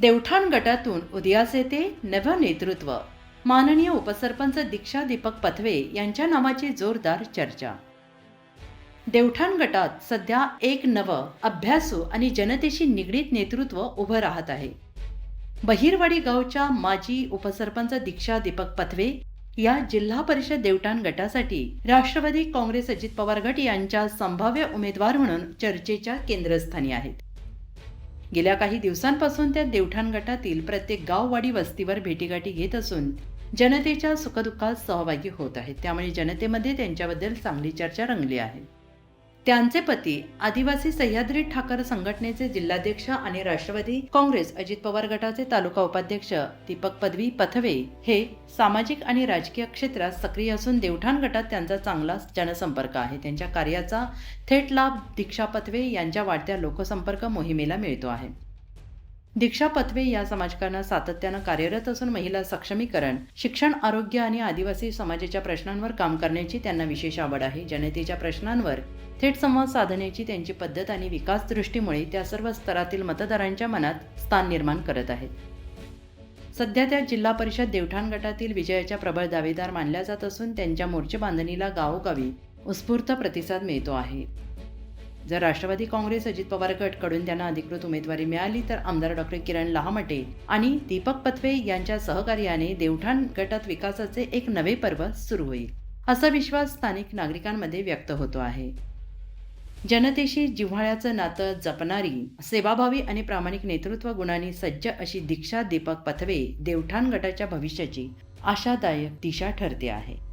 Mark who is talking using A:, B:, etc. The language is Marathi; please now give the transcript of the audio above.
A: देवठाण गटातून उदयास येते नव नेतृत्व. माननीय उपसरपंच दीक्षा दीपक पथवे यांच्या नावाची जोरदार चर्चा. देवठाण गटात सध्या एक नव अभ्यासू आणि जनतेशी निगडीत नेतृत्व उभं राहत आहे. बहिरवाडी गावच्या माजी उपसरपंच दीक्षा दीपक पथवे या जिल्हा परिषद देवठाण गटासाठी राष्ट्रवादी काँग्रेस अजित पवार गट यांच्या संभाव्य उमेदवार म्हणून चर्चेच्या केंद्रस्थानी आहेत. गेल्या काही दिवसांपासून त्या देवठाण गटातील प्रत्येक गाववाडी वस्तीवर भेटीगाठी घेत असून जनतेच्या सुखदुःखात सहभागी होत आहेत. त्यामुळे जनतेमध्ये त्यांच्याबद्दल चांगली चर्चा रंगली आहे. त्यांचे पती आदिवासी सह्याद्री ठाकर संघटनेचे जिल्हाध्यक्ष आणि राष्ट्रवादी काँग्रेस अजित पवार गटाचे तालुका उपाध्यक्ष दीपक पदवी पथवे हे सामाजिक आणि राजकीय क्षेत्रात सक्रिय असून देवठाण गटात त्यांचा चांगला जनसंपर्क आहे. त्यांच्या कार्याचा थेट लाभ दीक्षा पथवे यांच्या वाढत्या लोकसंपर्क मोहिमेला मिळतो आहे. दीक्षा पथवे या समाजकारणात सातत्यानं कार्यरत असून महिला सक्षमीकरण शिक्षण आरोग्य आणि आदिवासी समाजाच्या प्रश्नांवर काम करण्याची त्यांना विशेष आवड आहे. जनतेच्या प्रश्नांवर थेट संवाद साधण्याची त्यांची पद्धत आणि विकास दृष्टीमुळे त्या सर्व स्तरातील मतदारांच्या मनात स्थान निर्माण करत आहेत. सध्या त्या जिल्हा परिषद देवठाण गटातील विजयाच्या प्रबळ दावेदार मानल्या जात असून त्यांच्या मोर्चे बांधणीला गावोगावी उत्स्फूर्त प्रतिसाद मिळतो आहे. जर राष्ट्रवादी काँग्रेस अजित पवार गटकडून त्यांना अधिकृत उमेदवारी मिळाली तर आमदार डॉक्टर किरण लहामटे आणि दीपक पथवे यांच्या सहकार्याने देवठाण गटात विकासाचे एक नवे पर्व सुरू होईल असा विश्वास स्थानिक नागरिकांमध्ये व्यक्त होतो आहे. जनतेशी जिव्हाळ्याचं नातं जपणारी सेवाभावी आणि प्रामाणिक नेतृत्व गुणांनी सज्ज अशी दीक्षा दीपक पथवे देवठाण गटाच्या भविष्याची आशादायक दिशा ठरते आहे.